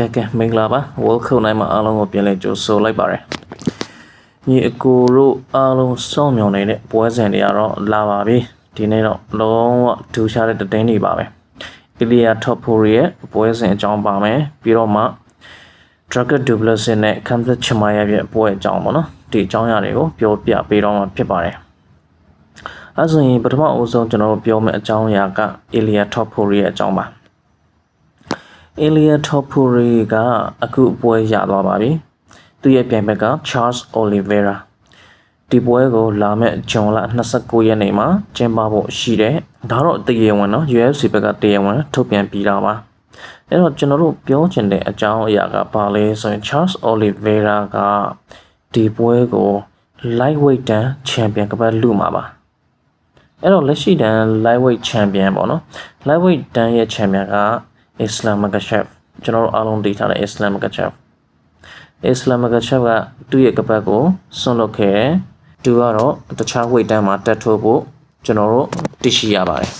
ကဲကဲမင်္ဂလာပါ World Cup နိုင်မှာအားလုံးကိုပြန်လည်ကြိုဆိုလိုက်ပါရယ်ညီအကိုတို့အားလုံးစောင့်မျှော်နေတဲ့ပွဲစဉ်တွေကတော့လာပါပြီဒီနေ့တော့လုံးဝထူးခြားတဲ့သတင်းတွေပါပဲ Ilya Topuria ရဲ့ပွဲစဉ်အကြောင်းပါမယ်ပြီးတော့မှ Dragon Dublesin နဲ့ Kamlet Chimaev ရဲ့ပွဲအကြောင်းပေါ့နော်ဒီအကြောင်းအရာတွေကိုပြောပြပေးတော့မှာဖြစ်ပါတယ်အဲဆိုရင်ပထမအဦးဆုံးကျွန်တော်တို့ပြောမယ့်အကြောင်းအရာက Ilya Topuria ရဲ့အကြောင်းပါ Elia Topuria ကအခုပွဲရသွားပါပြီ။သူရဲ့ပြိုင်ဘက်က Charles Oliveira ဒီပွဲကိုလာမယ့်ဂျွန်လ29ရက်နေ့မှာကျင်းပဖို့ရှိတယ်။ဒါတော့တရားဝင်နော် UFC ဘက်ကတရားဝင်ထုတ်ပြန်ပြီးတာပါ။အဲ့တော့ကျွန်တော်တို့ပြောချင်တဲ့အကြောင်းအရာကဘာလဲဆိုရင် Charles Oliveira ကဒီပွဲကို lightweight တန်း champion ကပတ်လူမှာပါ။အဲ့တော့လက်ရှိတန်း lightweight champion ပေါ့နော် lightweight တန်းရဲ့ champion က Islam Makhachev ကျွန်တော်တို့အားလုံးသိထားတဲ့ Islam Makhachev Islam Makhachev ကသူ့ရဲ့ကပတ်ကိုဆွန့်လွတ်ခဲ့တယ်သူကတော့တခြား weight တန်းမှာတက်ထိုးဖို့ကျွန်တော်တို့သိရှိရပါတယ်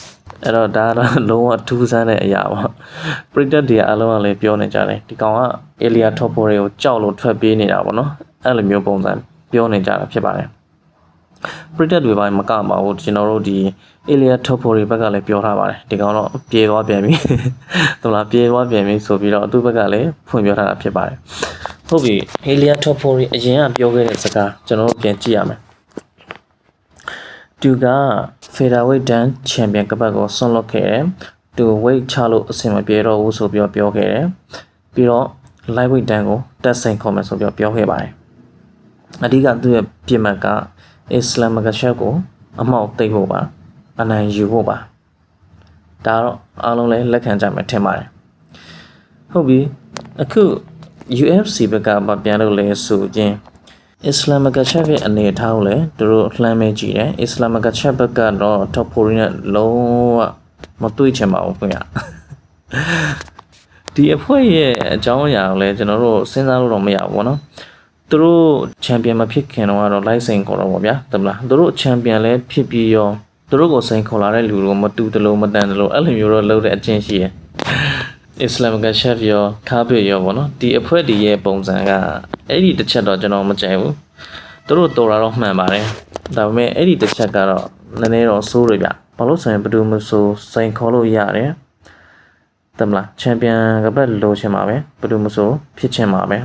အဲ့တော့ဒါကတော့လုံးဝထူးဆန်းတဲ့အရာပါပရိသတ်တွေအားလုံးကလည်းပြောနေကြတယ်ဒီကောင်က Elia Topore ကိုကြောက်လို့ထွက်ပြေးနေတာပေါ့နော်အဲ့လိုမျိုးပုံစံပြောနေကြတာဖြစ်ပါတယ် ပရိသတ်တွေပိုင်းမကပါဘူးကျွန်တော်တို့ဒီ Elia Topori ဘက်ကလည်းပြောထားပါတယ်ဒီကောင်တော့ပြေသွားပြန်ပြီသူလားပြေသွားပြန်ပြီဆိုပြီးတော့သူ့ဘက်ကလည်းဖွင့်ပြောထားတာဖြစ်ပါတယ်ဟုတ်ပြီ Elia Topori အရင်ကပြောခဲ့တဲ့စကားကျွန်တော်တို့ပြန်ကြည့်ရမယ်သူက Featherweight Dan Champion ကပတ်ကိုဆွန့်လွတ်ခဲ့တယ်သူ weight ချလို့အဆင်မပြေတော့ဘူးဆိုပြီးတော့ပြောခဲ့တယ်ပြီးတော့ lightweight Dan ကိုတက်ဆိုင်ခေါ်မယ်ဆိုပြီးတော့ပြောခဲ့ပါတယ်အဓိကသူ့ရဲ့ပြင်မှတ်က Islam Makhachev ကို အမောက်သိပ်ဖို့ပါအနိုင်ယူဖို့ပါဒါတော့အားလုံးလည်းလက်ခံကြမယ်ထင်ပါတယ်ဟုတ်ပြီအခု UFC ဘက်ကမပြန်လို့လဲဆိုချင်း Islam Makhachev ရဲ့အနေအထားကိုလည်းသူတို့လှမ်းမဲကြည့်တယ် Islam Makhachev ဘက်ကတော့ top 4နဲ့လုံးဝမတွေ့ချင်ပါဘူးခင်ဗျာဒီအဖွဲ့ရဲ့အကြောင်းအရာကိုလည်းကျွန်တော်တို့စဉ်းစားလို့တော့မရဘူးဗောနော် သူတို့ချန်ပီယံမဖြစ်ခင်တော့ကတော့ license ခေါ်တော့ဗောဗျာတမလားသူတို့ချန်ပီယံလည်းဖြစ်ပြီးရောသူတို့ကိုစိန်ခေါ်လာတဲ့လူတို့မတူတလို့မတန်တလို့အဲ့လိုမျိုးတော့လုပ်တဲ့အချင်းရှိရယ်အစ္စလာမ်ကရှက်ရောခါဘေရောဗောနော်ဒီအဖွဲ့ဒီရဲ့ပုံစံကအဲ့ဒီတစ်ချက်တော့ကျွန်တော်မကြိုက်ဘူးသူတို့တော်တာတော့မှန်ပါတယ်ဒါပေမဲ့အဲ့ဒီတစ်ချက်ကတော့နည်းနည်းတော့စိုးရဗျဘာလို့ဆိုရင်ဘယ်သူမဆိုစိန်ခေါ်လို့ရတယ်တမလားချန်ပီယံကပတ်လိုချင်ပါပဲဘယ်သူမဆိုဖြစ်ချင်ပါပဲ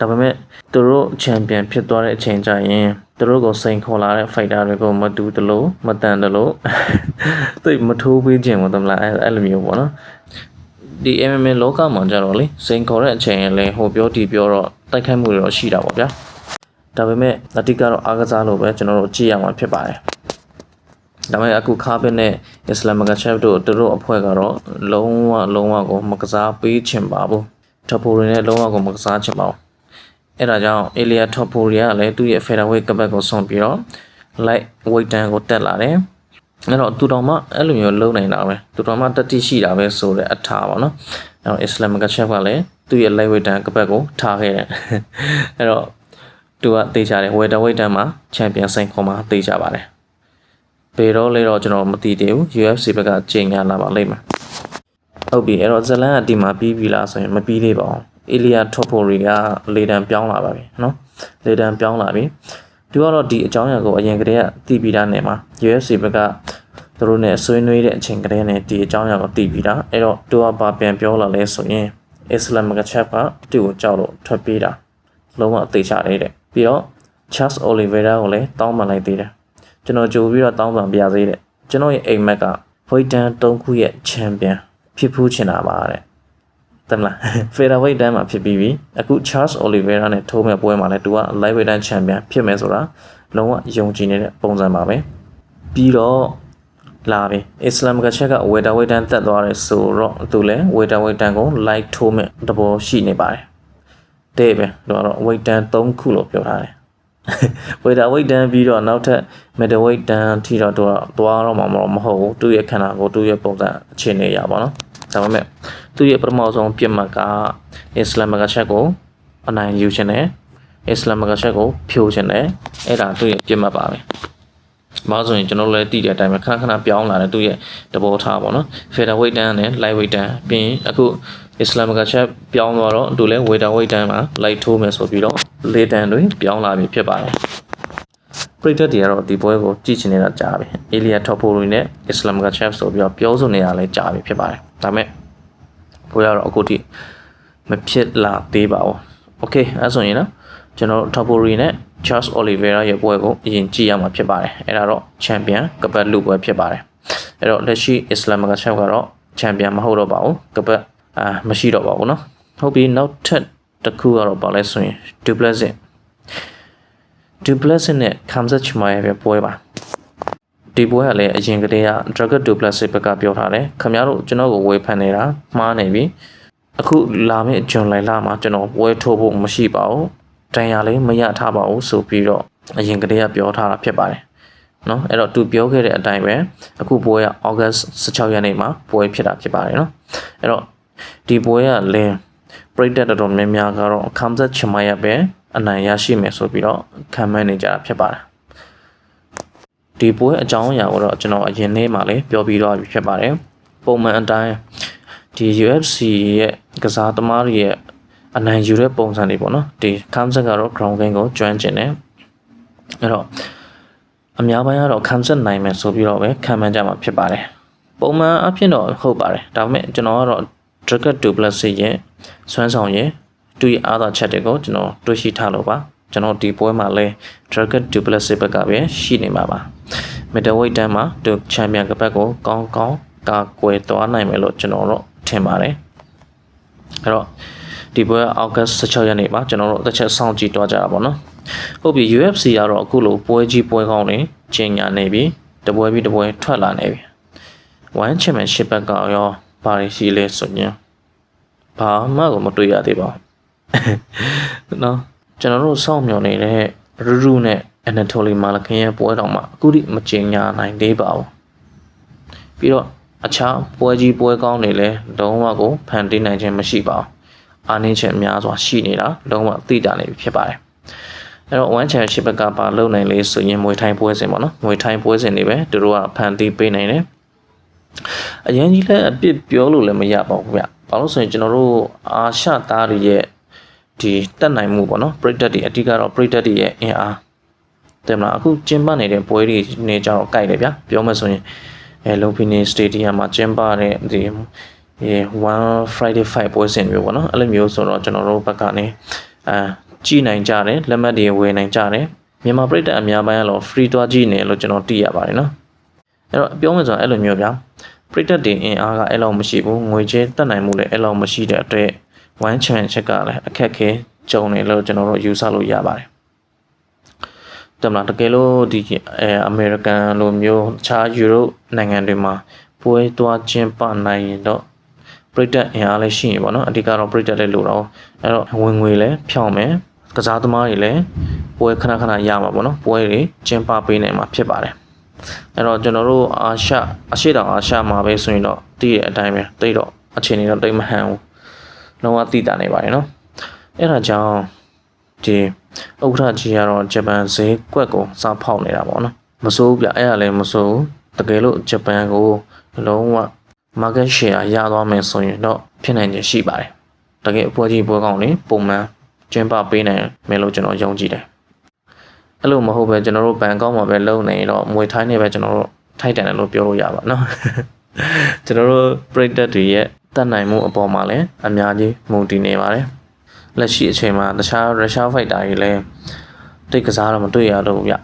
ဒါပေမဲ့သူတို့ချန်ပီယံဖြစ်သွားတဲ့အချိန်ကျရင်သူတို့ကိုစိန်ခေါ်လာတဲ့ fighter တွေကိုမတူတလို့မတန်တလို့သိမထိုးပေးခြင်းပေါ့တမလားအဲ့လိုမျိုးပေါ့နော်ဒီ MMA လောကမှာကြတော့လေစိန်ခေါ်တဲ့အချိန်ရင်လည်းဟိုပြောဒီပြောတော့တိုက်ခိုက်မှုတွေတော့ရှိတာပေါ့ဗျာဒါပေမဲ့အတိကတော့အားကစားလို့ပဲကျွန်တော်တို့ကြည့်ရမှာဖြစ်ပါတယ်ဒါပေမဲ့အခုခါပင်းနဲ့အစ္စလာမ်ကချက်တို့သူတို့အဖွဲ့ကတော့လုံးဝလုံးဝကိုမကစားပေးချင်ပါဘူးထပ်ဖို့ရင်းနဲ့လုံးဝကိုမကစားချင်ပါဘူး အဲ့ဒါကြောင့် Elia Topuria ကလည်းသူ့ရဲ့ featherweight ကပတ်ကိုဆွန်ပြီးတော့ light weight တန်းကိုတက်လာတယ်အဲ့တော့သူတော်မှအဲ့လိုမျိုးလုံနေတာပဲသူတော်မှတတိရှိတာပဲဆိုတဲ့အထာပါနော်အဲ့တော့ Islam ကချက်ကလည်းသူ့ရဲ့ light weight တန်းကပတ်ကိုထားခဲ့တယ်အဲ့တော့သူကတေးကြတယ် welter weight တန်းမှာ champion ဆိုင်ခေါ်မှာတေးကြပါတယ်ပေတော့လေတော့ကျွန်တော်မသိသေးဘူး UFC ဘက်ကချိန်ညာလာပါလိမ့်မယ်ဟုတ်ပြီအဲ့တော့ဇလန်ကဒီမှာပြီးပြီလားဆိုရင်မပြီးသေးပါဘူး အီလီယာထော့ဖိုရီကလေတံပြောင်းလာပါပြီနော်လေတံပြောင်းလာပြီသူကတော့ဒီအကြောင်းအရာကိုအရင်ကတည်းကသိပြီးသားနေမှာ UFC ဘက်ကသူတို့နဲ့ဆွေးနွေးတဲ့အချိန်ကတည်းကဒီအကြောင်းအရာကိုသိပြီးသားအဲ့တော့သူကဘာပြန်ပြောလာလဲဆိုရင်အစ္စလာမ်ကချက်ကသူ့ကိုကြောက်လို့ထွက်ပြေးတာလုံးဝအသေးချတယ်တဲ့ပြီးတော့ Charles Oliveira ကိုလည်းတောင်းပန်လိုက်သေးတယ်ကျွန်တော်ကြိုပြီးတော့တောင်းပန်ပြရသေးတယ်ကျွန်တော်ရဲ့အိမ်မက်က Voidan 3ခုရဲ့ချန်ပီယံဖြစ်ဖူးချင်တာပါတဲ့ တမလား featherweight တန်းမှာဖြစ်ပြီးပြီအခု Charles Oliveira နဲ့ထိုးမဲ့ပွဲမှာလည်းသူက lightweight တန်း champion ဖြစ်မယ်ဆိုတာလုံးဝယုံကြည်နေတဲ့ပုံစံပါပဲပြီးတော့လာပြီ Islam ကချက်က welterweight တန်းတက်သွားတယ်ဆိုတော့သူလည်း welterweight တန်းကို light ထိုးမဲ့တဘောရှိနေပါတယ်တဲ့ပဲတော့ weight တန်း3ခုလို့ပြောထားတယ် welterweight တန်းပြီးတော့နောက်ထပ် middleweight တန်းထိတော့တော့သွားတော့မှာမဟုတ်ဘူးသူ့ရဲ့ခန္ဓာကိုယ်သူ့ရဲ့ပုံစံအခြေအနေရပါတော့ ဒါပေမဲ့သူ့ရဲ့ပထမဆုံးပြစ်မှတ်ကအစ္စလာမ်ကချက်ကိုအနိုင်ယူခြင်းနဲ့အစ္စလာမ်ကချက်ကိုဖြိုးခြင်းနဲ့အဲ့ဒါသူ့ရဲ့ပြစ်မှတ်ပါပဲ။ဘာလို့ဆိုရင်ကျွန်တော်တို့လည်းသိတဲ့အတိုင်းပဲခဏခဏပြောင်းလာတယ်သူရဲ့တဘောထားပေါ့နော်။ featherweight တန်းနဲ့ lightweight တန်းပြီးရင်အခု Islamic chef ပြောင်းသွားတော့သူလည်း welterweight တန်းမှာ light ထိုးမယ်ဆိုပြီးတော့လေးတန်းတွေပြောင်းလာပြီဖြစ်ပါတယ်။ပရိသတ်တွေကတော့ဒီပွဲကိုကြည့်ချင်နေတာကြားပြီ။ Elia Topori နဲ့ Islamic chef ဆိုပြီးတော့ပြောဆိုနေတာလည်းကြားပြီဖြစ်ပါတယ်။ ဒါပေမဲ့ပွဲကတော့အခုထိမဖြစ်လာသေးပါဘူး။ Okay အဲဆိုရင်နော်ကျွန်တော်တို့ Topori နဲ့ Charles Oliveira ရဲ့ပွဲကိုအရင်ကြည့်ရမှာဖြစ်ပါတယ်။အဲ့ဒါတော့ Champion ကပတ်လူပွဲဖြစ်ပါတယ်။အဲ့တော့လက်ရှိ Islamic chef ကတော့ Champion မဟုတ်တော့ပါဘူး။ကပတ်အာမရှိတော့ပါဘူးเนาะ။ဟုတ်ပြီနောက်ထပ်တစ်ခုကတော့ပါလဲဆိုရင် Duplessis Duplessis နဲ့ Khamzat Chimaev ရဲ့ပွဲပါ ဒီပွဲကလည်းအရင်ကတည်းက Dragon Duplessis ဘက်ကပြောထားတယ်ခင်ဗျားတို့ကျွန်တော်ကိုဝေဖန်နေတာမှားနေပြီအခုလာမယ့်ဂျွန်လိုင်လမှာကျွန်တော်ပွဲထိုးဖို့မရှိပါဘူးတန်ရလည်းမရထားပါဘူးဆိုပြီးတော့အရင်ကတည်းကပြောထားတာဖြစ်ပါတယ်နော်အဲ့တော့သူပြောခဲ့တဲ့အတိုင်းပဲအခုပွဲက August 16ရက်နေ့မှာပွဲဖြစ်တာဖြစ်ပါတယ်နော်အဲ့တော့ဒီပွဲကလည်းပရိသတ်တော်တော်များများကတော့ Khamzat Chimaev ပဲအနိုင်ရရှိမယ်ဆိုပြီးတော့ခံမှန်းနေကြတာဖြစ်ပါတယ် ဒီပွဲအကြောင်းအရာကိုတော့ကျွန်တော်အရင်နေ့မှာလည်းပြောပြီးတော့ဖြစ်ပါတယ်ပုံမှန်အတိုင်းဒီ UFC ရဲ့ကစားသမားတွေရဲ့အနိုင်ယူတဲ့ပုံစံတွေပေါ့နော်ဒီခမ်ဆက်ကတော့ ground game ကိုကျွမ်းကျင်တယ်အဲ့တော့အများပိုင်းကတော့ခမ်ဆက်နိုင်မယ်ဆိုပြီးတော့ပဲခံမှန်းကြမှာဖြစ်ပါတယ်ပုံမှန်အဖြစ်တော့ဟုတ်ပါတယ်ဒါပေမဲ့ကျွန်တော်ကတော့ Dragon Duplessis ရဲ့စွမ်းဆောင်ရဲ့သူ့ရဲ့အားသာချက်တွေကိုကျွန်တော်တွေ့ရှိထားလို့ပါ ကျွန်တော်ဒီပွဲမှာလဲ Dragon Duplessis ဘက်ကပဲရှိနေမှာပါ Middleweight တန်းမှာသူချန်ပီယံကပတ်ကိုကောင်းကောင်းကာကွယ်သွားနိုင်မယ်လို့ကျွန်တော်တို့ထင်ပါတယ်အဲ့တော့ဒီပွဲအောက်က16ရက်နေ့မှာကျွန်တော်တို့တစ်ချက်စောင့်ကြည့်တော့ကြတာပေါ့နော်ဟုတ်ပြီ UFC ကတော့အခုလိုပွဲကြီးပွဲကောင်းနေချိန်ညာနေပြီတပွဲပြီးတပွဲထွက်လာနေပြီ One Championship ဘက်ကရောဘာတွေရှိလဲဆိုရင်ဘာမှကိုမတွေ့ရသေးပါဘူးနော် ကျွန်တော်တို့စောင့်မျှော်နေတဲ့ရူရူနဲ့ Anatoly Malkin ရဲ့ပွဲတော်မှာအခုထိမကျင်ညာနိုင်သေးပါဘူးပြီးတော့အခြားပွဲကြီးပွဲကောင်းတွေလည်းလုံးဝကိုဖန်တီးနိုင်ခြင်းမရှိပါဘူးအားနည်းချက်များစွာရှိနေတာလုံးဝသိတာနေပြီဖြစ်ပါတယ်အဲ့တော့ one championship ဘက်ကပါလုံနိုင်လေဆိုရင်မွေထိုင်းပွဲစဉ်ပေါ့နော်မွေထိုင်းပွဲစဉ်တွေပဲသူတို့ကဖန်တီးပေးနိုင်တယ်အရင်ကြီးလည်းအပြစ်ပြောလို့လည်းမရပါဘူးဗျဘာလို့ဆိုရင်ကျွန်တော်တို့အာရှသားတွေရဲ့ ဒီတက်နိုင်မှုပေါ့နော်ပရိသတ်တွေအဓိကတော့ပရိသတ်တွေရဲ့အင်အားတယ်မလားအခုကျင်းပနေတဲ့ပွဲတွေနေကြတော့ကြိုက်တယ်ဗျပြောမှဆိုရင်အဲလုံဖီနီစတေဒီယမ်မှာကျင်းပတဲ့ဒီအဲ1 Friday 5ပွဲစဉ်မျိုးပေါ့နော်အဲ့လိုမျိုးဆိုတော့ကျွန်တော်တို့ဘက်ကနေအာကြည်နိုင်ကြတယ်လက်မှတ်တွေဝယ်နိုင်ကြတယ်မြန်မာပြည်သက်အများပိုင်းကတော့ free တွားကြည့်နေလို့ကျွန်တော်သိရပါတယ်နော်အဲ့တော့ပြောမှဆိုရင်အဲ့လိုမျိုးဗျာပြည်သက်တွေအင်အားကအဲ့လောက်မရှိဘူးငွေကြေးတက်နိုင်မှုလည်းအဲ့လောက်မရှိတဲ့အတွက် one chance ချက်ကလည်းအခက်ခဲကြုံနေလို့ကျွန်တော်တို့ယူဆလို့ရပါတယ်တမလားတကယ်လို့ဒီအဲအမေရိကန်လိုမျိုးအခြားယူရိုနိုင်ငံတွေမှာပွဲသွားကျင်းပနိုင်ရင်တော့ပရိသတ်အင်အားလည်းရှိရင်ပေါ့နော်အဓိကတော့ပရိသတ်လည်းလိုတော့အဲ့တော့ဝင်ငွေလည်းဖြောင်းမယ်ကစားသမားတွေလည်းပွဲခဏခဏရမှာပေါ့နော်ပွဲတွေကျင်းပပေးနိုင်မှာဖြစ်ပါတယ်အဲ့တော့ကျွန်တော်တို့အာရှအရှိတောင်အာရှမှာပဲဆိုရင်တော့တည်တဲ့အတိုင်းပဲတိတ်တော့အခြေအနေတော့တိတ်မဟန်ဘူး လုံးဝသိတာနေပါတယ်နော်အဲ့ဒါကြောင့်ဒီဥက္ကဋ္ဌကြီးကတော့ဂျပန်ဈေးကွက်ကိုစားဖောက်နေတာပေါ့နော်မစိုးဘူးဗျအဲ့ဒါလည်းမစိုးဘူးတကယ်လို့ဂျပန်ကိုလုံးဝ market share ရသွားမယ်ဆိုရင်တော့ဖြစ်နိုင်ခြေရှိပါတယ်တကယ်အပွဲကြီးပွဲကောင်းနေပုံမှန်ကျင်းပပေးနိုင်မယ်လို့ကျွန်တော်ယုံကြည်တယ်အဲ့လိုမဟုတ်ပဲကျွန်တော်တို့ဘန်ကောက်မှာပဲလုံနေတော့မွေထိုင်းနေပဲကျွန်တော်တို့ထိုက်တန်တယ်လို့ပြောလို့ရပါနော်ကျွန်တော်တို့ပရိသတ်တွေရဲ့ တတ်နိုင်မှုအပေါ်မှာလည်းအများကြီးမူတည်နေပါတယ်လက်ရှိအချိန်မှာတခြားရုရှားဖိုက်တာတွေလည်းတိတ်ကစားတော့မတွေ့ရတော့ဘူးဗျ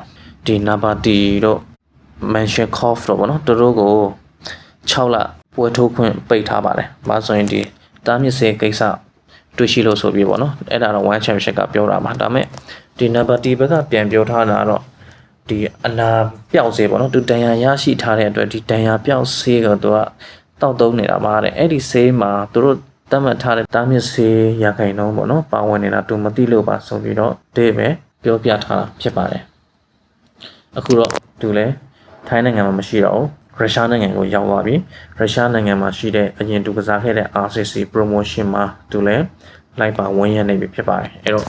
ဒီနာပါတီတို့မန်ရှင်ကော့ဖ်တို့ပေါ့နော်သူတို့ကို6လပွဲထိုးခွင့်ပိတ်ထားပါတယ်။ဘာဆိုရင်ဒီတားမြစ်စေကိစ္စတွေ့ရှိလို့ဆိုပြီးပေါ့နော်။အဲ့ဒါတော့ one championship ကပြောတာပါ။ဒါပေမဲ့ဒီနံပါတ်10ဘက်ကပြန်ပြောထားတာတော့ဒီအနာပျောက်စေပေါ့နော်။သူတန်ရာရရှိထားတဲ့အတွက်ဒီတန်ရာပျောက်စေကသူက တောက်သုံးနေတာပါတဲ့အဲ့ဒီဆေးမှာသူတို့တတ်မှတ်ထားတဲ့တားမြစ်ဆေးရခိုင်နှုန်းပေါ့နော်ပါဝင်နေတာသူမသိလို့ပါဆိုပြီးတော့ဒေးပဲပြောပြထားတာဖြစ်ပါတယ်အခုတော့သူလည်းထိုင်းနိုင်ငံမှာမရှိတော့ဘူးရုရှားနိုင်ငံကိုရောက်သွားပြီရုရှားနိုင်ငံမှာရှိတဲ့အရင်သူကစားခဲ့တဲ့ RCC promotion မှာသူလည်းလိုက်ပါဝင်ရနေပြီဖြစ်ပါတယ်အဲ့တော့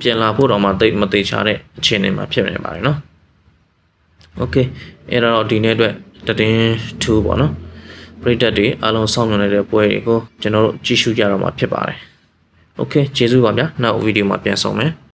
ပြန်လာဖို့တော့မှတိတ်မသေးချာတဲ့အခြေအနေမှာဖြစ်နေပါတယ်နော် okay အဲ့တော့ဒီနေ့အတွက်တည်င်း2ပေါ့နော် ပရိသတ်တွေအားလုံးစောင့်မျှော်နေတဲ့ပွဲတွေကိုကျွန်တော်တို့ကြည့်ရှုကြတော့မှာဖြစ်ပါတယ်။ Okay ကျေးဇူးပါဗျာ။နောက်ဗီဒီယိုမှာပြန်ဆောင်မယ်။